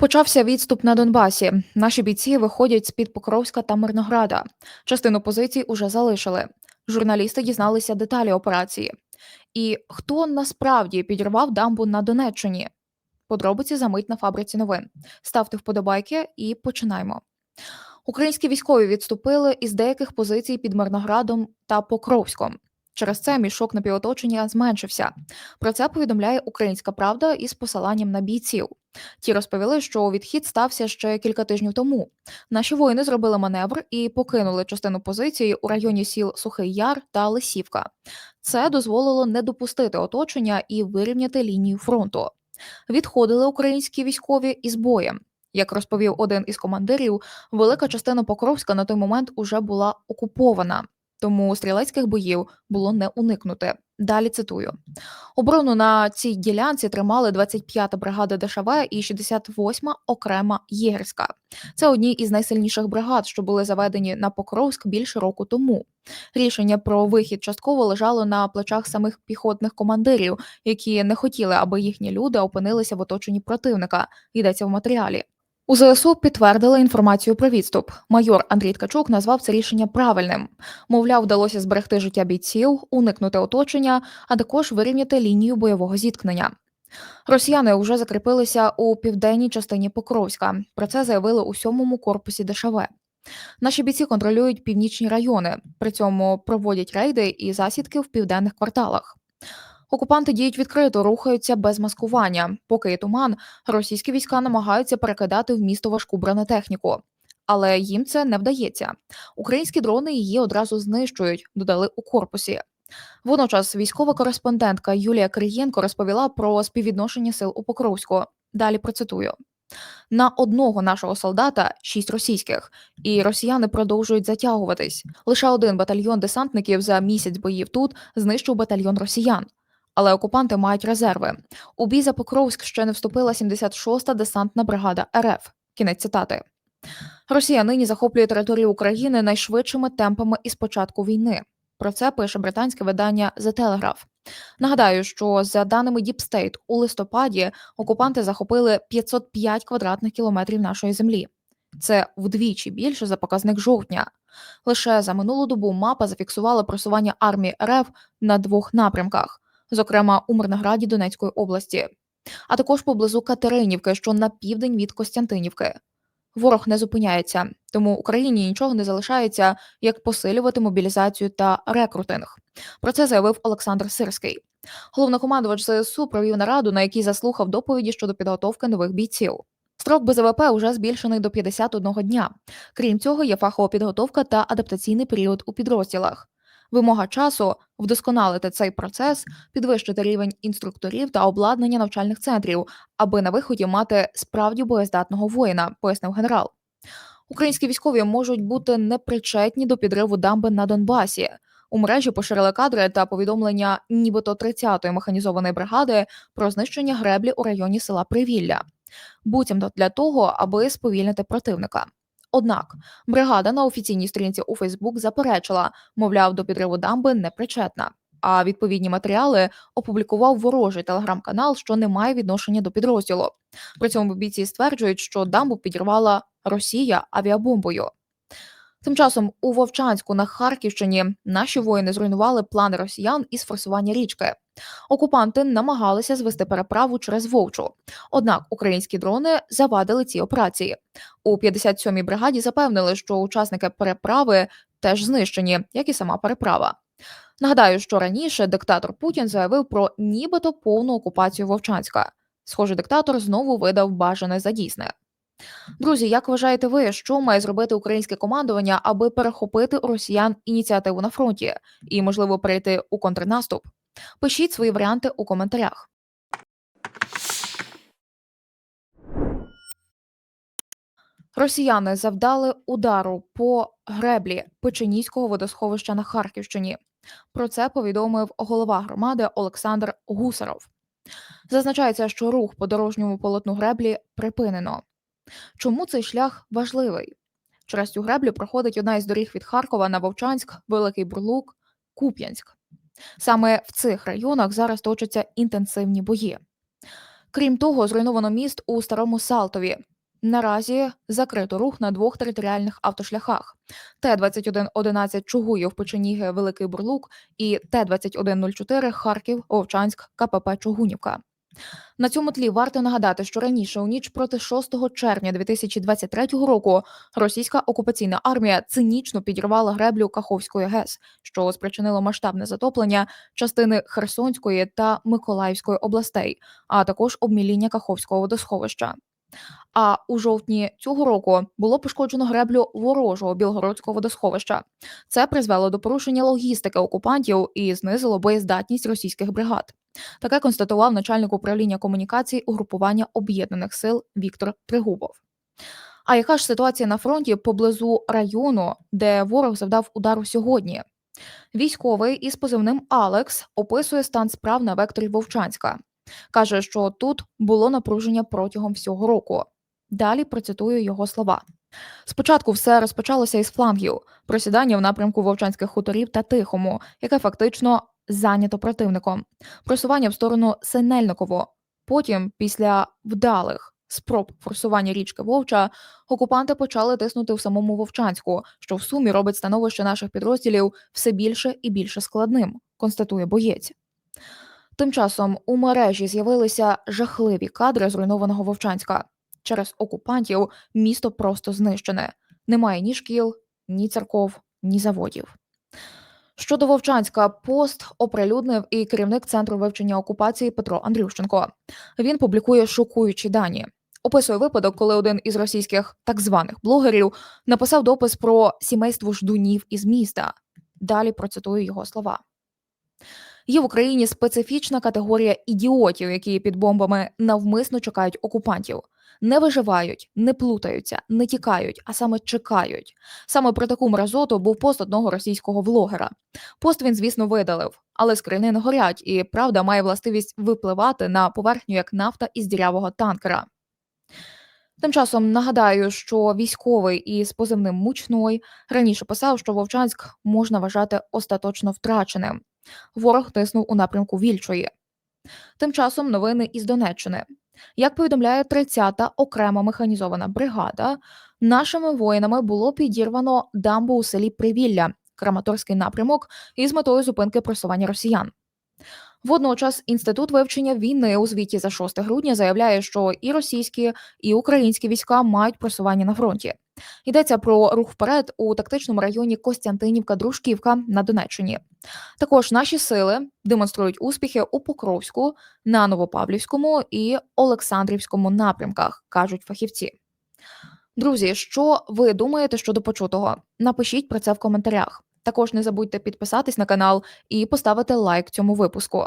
Почався відступ на Донбасі. Наші бійці виходять з під Покровська та Мирнограда. Частину позицій уже залишили. Журналісти дізналися деталі операції. І хто насправді підірвав дамбу на Донеччині? Подробиці за мить на фабриці новин. Ставте вподобайки і починаємо. Українські військові відступили із деяких позицій під Мирноградом та Покровськом. Через це мішок напівоточення зменшився. Про це повідомляє Українська Правда із посиланням на бійців. Ті розповіли, що відхід стався ще кілька тижнів тому. Наші воїни зробили маневр і покинули частину позиції у районі сіл Сухий Яр та Лисівка. Це дозволило не допустити оточення і вирівняти лінію фронту. Відходили українські військові із боєм. Як розповів один із командирів, велика частина Покровська на той момент уже була окупована, тому стрілецьких боїв було не уникнути. Далі цитую: оборону на цій ділянці тримали 25-та бригада ДШВ і 68-ма окрема єгерська. Це одні із найсильніших бригад, що були заведені на Покровськ більше року тому. Рішення про вихід частково лежало на плечах самих піхотних командирів, які не хотіли, аби їхні люди опинилися в оточенні противника. Йдеться в матеріалі. У ЗСУ підтвердили інформацію про відступ. Майор Андрій Ткачук назвав це рішення правильним. Мовляв, вдалося зберегти життя бійців, уникнути оточення, а також вирівняти лінію бойового зіткнення. Росіяни вже закріпилися у південній частині Покровська. Про це заявили у сьомому корпусі ДШВ. Наші бійці контролюють північні райони, при цьому проводять рейди і засідки в південних кварталах. Окупанти діють відкрито, рухаються без маскування. Поки є туман, російські війська намагаються перекидати в місто важку бронетехніку. Але їм це не вдається. Українські дрони її одразу знищують, додали у корпусі. Водночас військова кореспондентка Юлія Криєнко розповіла про співвідношення сил у Покровську. Далі процитую. На одного нашого солдата шість російських, і росіяни продовжують затягуватись. Лише один батальйон десантників за місяць боїв тут знищив батальйон росіян. Але окупанти мають резерви. У бій за Покровськ ще не вступила 76-та десантна бригада РФ. Кінець цитати. Росія нині захоплює територію України найшвидшими темпами із початку війни. Про це пише британське видання The Telegraph. Нагадаю, що за даними Deep State, у листопаді окупанти захопили 505 квадратних кілометрів нашої землі. Це вдвічі більше за показник жовтня. Лише за минулу добу мапа зафіксувала просування армії РФ на двох напрямках, зокрема у Мирнограді Донецької області, а також поблизу Катеринівки, що на південь від Костянтинівки. Ворог не зупиняється, тому Україні нічого не залишається, як посилювати мобілізацію та рекрутинг. Про це заявив Олександр Сирський. Головнокомандувач ЗСУ провів нараду, на якій заслухав доповіді щодо підготовки нових бійців. Строк БЗВП вже збільшений до 51 дня. Крім цього, є фахова підготовка та адаптаційний період у підрозділах. Вимога часу вдосконалити цей процес, підвищити рівень інструкторів та обладнання навчальних центрів, аби на виході мати справді боєздатного воїна, пояснив генерал. Українські військові можуть бути непричетні до підриву дамби на Донбасі. У мережі поширили кадри та повідомлення, нібито 30-ї механізованої бригади про знищення греблі у районі села Привілля. Буцімто для того, аби сповільнити противника. Однак бригада на офіційній сторінці у Фейсбук заперечила, мовляв, до підриву дамби не причетна. А відповідні матеріали опублікував ворожий телеграм-канал, що не має відношення до підрозділу. При цьому бійці стверджують, що дамбу підірвала Росія авіабомбою. Тим часом у Вовчанську на Харківщині наші воїни зруйнували плани росіян із форсування річки. Окупанти намагалися звести переправу через Вовчу. Однак українські дрони завадили ці операції. У 57-й бригаді запевнили, що учасники переправи теж знищені, як і сама переправа. Нагадаю, що раніше диктатор Путін заявив про нібито повну окупацію Вовчанська. Схоже, диктатор знову видав бажане за дійсне. Друзі, як вважаєте ви, що має зробити українське командування, аби перехопити росіян ініціативу на фронті і, можливо, перейти у контрнаступ? Пишіть свої варіанти у коментарях. Росіяни завдали удару по греблі Печеніського водосховища на Харківщині. Про це повідомив голова громади Олександр Гусаров. Зазначається, що рух по дорожньому полотну греблі припинено. Чому цей шлях важливий? Через цю греблю проходить одна із доріг від Харкова на Вовчанськ, Великий Бурлук, Куп'янськ. Саме в цих районах зараз точаться інтенсивні бої. Крім того, зруйновано міст у старому Салтові. Наразі закрито рух на двох територіальних автошляхах: Т-2111 Чугуїв, Печеніги, Великий Бурлук і Т-2104 Харків, Овчанськ, КПП Чугунівка. На цьому тлі варто нагадати, що раніше у ніч проти 6 червня 2023 року російська окупаційна армія цинічно підірвала греблю Каховської ГЕС, що спричинило масштабне затоплення частини Херсонської та Миколаївської областей, а також обміління Каховського водосховища. А у жовтні цього року було пошкоджено греблю ворожого білгородського водосховища. Це призвело до порушення логістики окупантів і знизило боєздатність російських бригад. Таке констатував начальник управління комунікацій угрупування об'єднаних сил Віктор Тригубов. А яка ж ситуація на фронті поблизу району, де ворог завдав удару сьогодні? Військовий із позивним Алекс описує стан справ на векторі Вовчанська. Каже, що тут було напруження протягом всього року. Далі процитую його слова. Спочатку все розпочалося із флангів, просідання в напрямку Вовчанських хуторів та Тихому, яке фактично зайнято противником, просування в сторону Синельниково. Потім, після вдалих спроб форсування річки Вовча, окупанти почали тиснути в самому Вовчанську, що в сумі робить становище наших підрозділів все більше і більше складним, констатує боєць. Тим часом у мережі з'явилися жахливі кадри зруйнованого Вовчанська. Через окупантів місто просто знищене. Немає ні шкіл, ні церков, ні заводів. Щодо Вовчанська, пост оприлюднив і керівник центру вивчення окупації Петро Андрющенко. Він публікує шокуючі дані. Описує випадок, коли один із російських так званих блогерів написав допис про сімейство ждунів із міста. Далі процитую його слова. Є в Україні специфічна категорія ідіотів, які під бомбами навмисно чекають окупантів, не виживають, не плутаються, не тікають, а саме чекають. Саме про таку мразоту був пост одного російського влогера. Пост він, звісно, видалив, але скрини не горять, і правда має властивість випливати на поверхню як нафта із дірявого танкера. Тим часом нагадаю, що військовий із позивним мучной раніше писав, що Вовчанськ можна вважати остаточно втраченим. Ворог тиснув у напрямку Вільчої. Тим часом новини із Донеччини. Як повідомляє 30-та окрема механізована бригада, нашими воїнами було підірвано дамбу у селі Привілля, Краматорський напрямок, із метою зупинки просування росіян. Водночас інститут вивчення війни у звіті за 6 грудня заявляє, що і російські, і українські війська мають просування на фронті. Йдеться про рух вперед у тактичному районі Костянтинівка-Дружківка на Донеччині. Також наші сили демонструють успіхи у Покровську, на Новопавлівському і Олександрівському напрямках, кажуть фахівці. Друзі, що ви думаєте щодо почутого? Напишіть про це в коментарях. Також не забудьте підписатись на канал і поставити лайк цьому випуску.